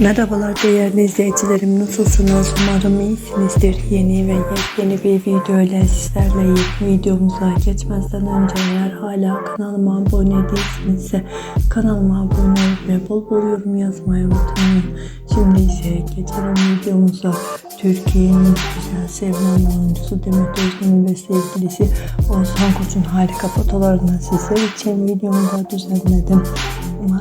Merhabalar değerli izleyicilerim nasılsınız? Umarım iyisinizdir. Yeni ve yepyeni bir video ile sizlerleyim. Videomuza geçmezden önce eğer hala kanalıma abone değilsinizse kanalıma abone olup ve bol bol yorum yazmayı unutmayın. Şimdi ise geçelim videomuza. Türkiye'nin güzel sevilen oyuncusu Demet Özgün ve sevgilisi Oğuzhan Koç'un harika fotoğraflarını sizler için videomda düzenledim